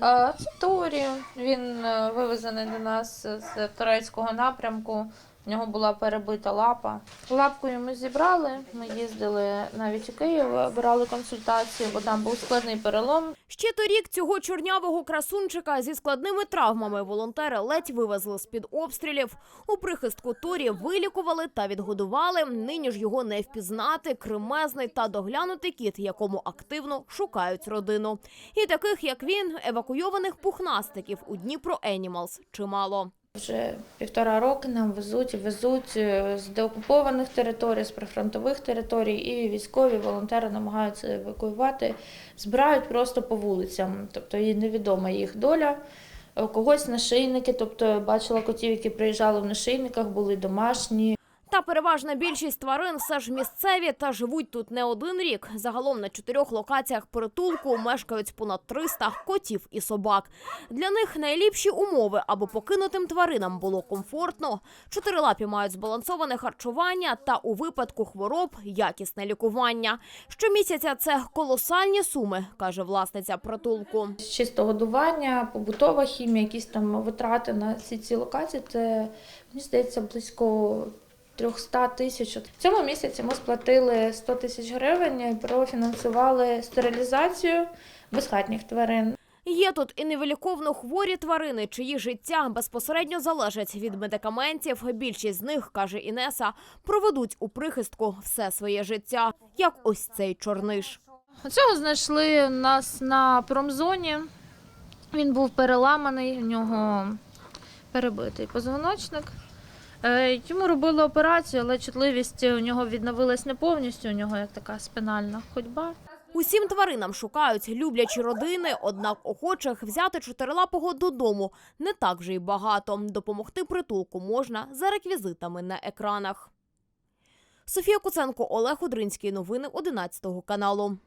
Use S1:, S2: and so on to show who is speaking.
S1: Це турі. Він е, вивезений до нас з турецького напрямку. В нього була перебита лапа. Лапкою ми зібрали. Ми їздили навіть у Київ, брали консультацію, бо там був складний перелом.
S2: Ще торік цього чорнявого красунчика зі складними травмами волонтери ледь вивезли з-під обстрілів. У прихистку Торі вилікували та відгодували. Нині ж його не впізнати, кремезний та доглянутий кіт, якому активно шукають родину. І таких, як він, евакуйованих пухнастиків у Дніпро Енімалс чимало.
S1: Вже півтора роки нам везуть везуть е, з деокупованих територій, з прифронтових територій, і військові волонтери намагаються евакуювати, збирають просто по вулицям, тобто і невідома їх доля. Когось нашийники, тобто бачила котів, які приїжджали в нашийниках, були домашні.
S2: Та переважна більшість тварин все ж місцеві та живуть тут не один рік. Загалом на чотирьох локаціях притулку мешкають понад 300 котів і собак. Для них найліпші умови, аби покинутим тваринам було комфортно. Чотирилапі мають збалансоване харчування та у випадку хвороб якісне лікування. Щомісяця це колосальні суми, каже власниця притулку.
S1: Чисто годування, побутова хімія, якісь там витрати на ці ці локації, це мені здається близько 300 тисяч. В цьому місяці ми сплатили 100 тисяч гривень, і профінансували стерилізацію безхатніх тварин.
S2: Є тут і невиліковно хворі тварини, чиї життя безпосередньо залежать від медикаментів. Більшість з них, каже Інеса, проведуть у прихистку все своє життя, як ось цей чорниш.
S1: Цього знайшли нас на промзоні. Він був переламаний, у нього перебитий позвоночник. Е, Йому робили операцію, але чутливість у нього відновилась не повністю. У нього як така спинальна ходьба.
S2: Усім тваринам шукають люблячі родини, однак охочих взяти чотирилапого додому не так вже й багато. Допомогти притулку можна за реквізитами на екранах. Софія Куценко, Олег Одринський. Новини 11 каналу.